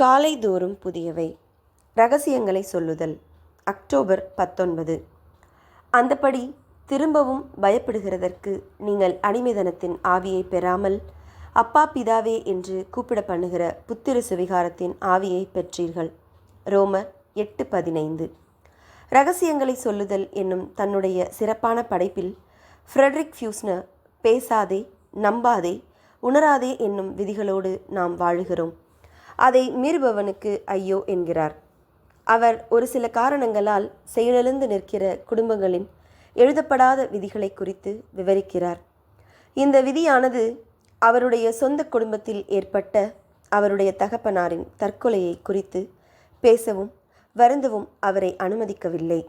காலை தோறும் புதியவை. ரகசியங்களை சொல்லுதல். அக்டோபர் பத்தொன்பது. அந்தபடி திரும்பவும் பயப்படுகிறதற்கு நீங்கள் அடிமைதனத்தின் ஆவியை பெறாமல் அப்பா பிதாவே என்று கூப்பிட பண்ணுகிற புத்திர சுவிகாரத்தின் ஆவியை பெற்றீர்கள். ரோமர் எட்டு பதினைந்து. ரகசியங்களை சொல்லுதல் என்னும் தன்னுடைய சிறப்பான படைப்பில் ஃப்ரெட்ரிக் ஃபியூஸ்னர் பேசாதே நம்பாதே உணராதே என்னும் விதிகளோடு நாம் வாழுகிறோம். அதை மீறுபவனுக்கு ஐயோ என்கிறார். அவர் ஒரு சில காரணங்களால் செயலிழந்து நிற்கிற குடும்பங்களின் எழுதப்படாத விதிகளை குறித்து விவரிக்கிறார். இந்த விதியானது அவருடைய சொந்த குடும்பத்தில் ஏற்பட்ட அவருடைய தகப்பனாரின் தற்கொலையை குறித்து பேசவும் வருந்தவும் அவரை அனுமதிக்கவில்லை.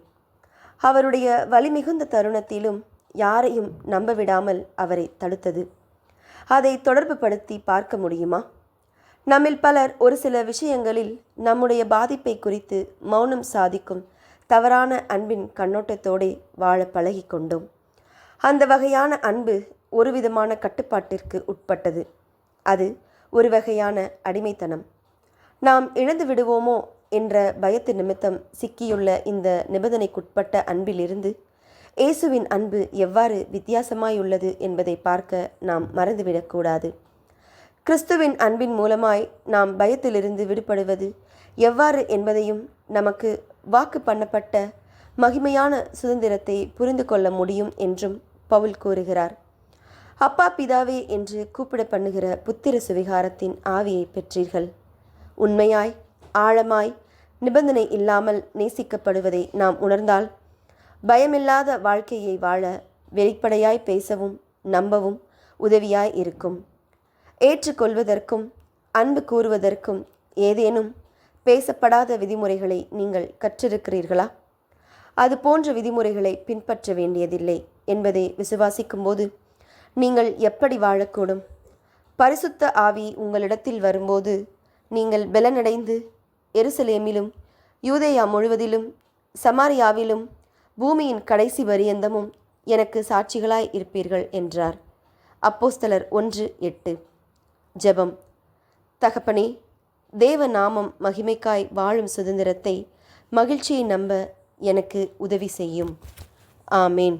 அவருடைய வலிமிகுந்த தருணத்திலும் யாரையும் நம்பவிடாமல் அவரை தடுத்தது. அதை தொடர்புபடுத்தி பார்க்க முடியுமா? நம்மில் பலர் ஒரு சில விஷயங்களில் நம்முடைய பாதிப்பை குறித்து மௌனம் சாதிக்கும் தவறான அன்பின் கண்ணோட்டத்தோடே வாழ பழகி கொண்டோம். அந்த வகையான அன்பு ஒரு விதமான கட்டுப்பாட்டிற்கு உட்பட்டது. அது ஒரு வகையான அடிமைத்தனம். நாம் இழந்து விடுவோமோ என்ற பயத்து நிமித்தம் சிக்கியுள்ள இந்த நிபந்தனைக்குட்பட்ட அன்பிலிருந்து இயேசுவின் அன்பு எவ்வாறு வித்தியாசமாயுள்ளது என்பதை பார்க்க நாம் மறந்துவிடக்கூடாது. கிறிஸ்துவின் அன்பின் மூலமாய் நாம் பயத்திலிருந்து விடுபடுவது எவ்வாறு என்பதையும் நமக்கு வாக்கு பண்ணப்பட்ட மகிமையான சுதந்திரத்தை புரிந்து கொள்ள முடியும் என்றும் பவுல் கூறுகிறார். அப்பா பிதாவே என்று கூப்பிட பண்ணுகிற புத்திர சுவிகாரத்தின் ஆவியை பெற்றீர்கள். உண்மையாய் ஆழமாய் நிபந்தனை இல்லாமல் நேசிக்கப்படுவதை நாம் உணர்ந்தால் பயமில்லாத வாழ்க்கையை வாழ வெளிப்படையாய் பேசவும் நம்பவும் உதவியாய் இருக்கும். ஏற்றுக்கொள்வதற்கும் அன்பு கூறுவதற்கும் ஏதேனும் பேசப்படாத விதிமுறைகளை நீங்கள் கற்றிருக்கிறீர்களா? அது போன்ற விதிமுறைகளை பின்பற்ற வேண்டியதில்லை என்பதை விசுவாசிக்கும்போது நீங்கள் எப்படி வாழக்கூடும்? பரிசுத்த ஆவி உங்களிடத்தில் வரும்போது நீங்கள் பலனடைந்து எருசலேமிலும் யூதேயா முழுவதிலும் சமாரியாவிலும் பூமியின் கடைசி பரியந்தமும் எனக்கு சாட்சிகளாய் இருப்பீர்கள் என்றார். அப்போஸ்தலர் ஒன்று எட்டு. ஜெபம். தகப்பனே தேவ நாமம் மகிமைக்காய் வாழும் சுதந்திரத்தை மகிழ்ச்சியை நம்ப எனக்கு உதவி செய்யும். ஆமேன்.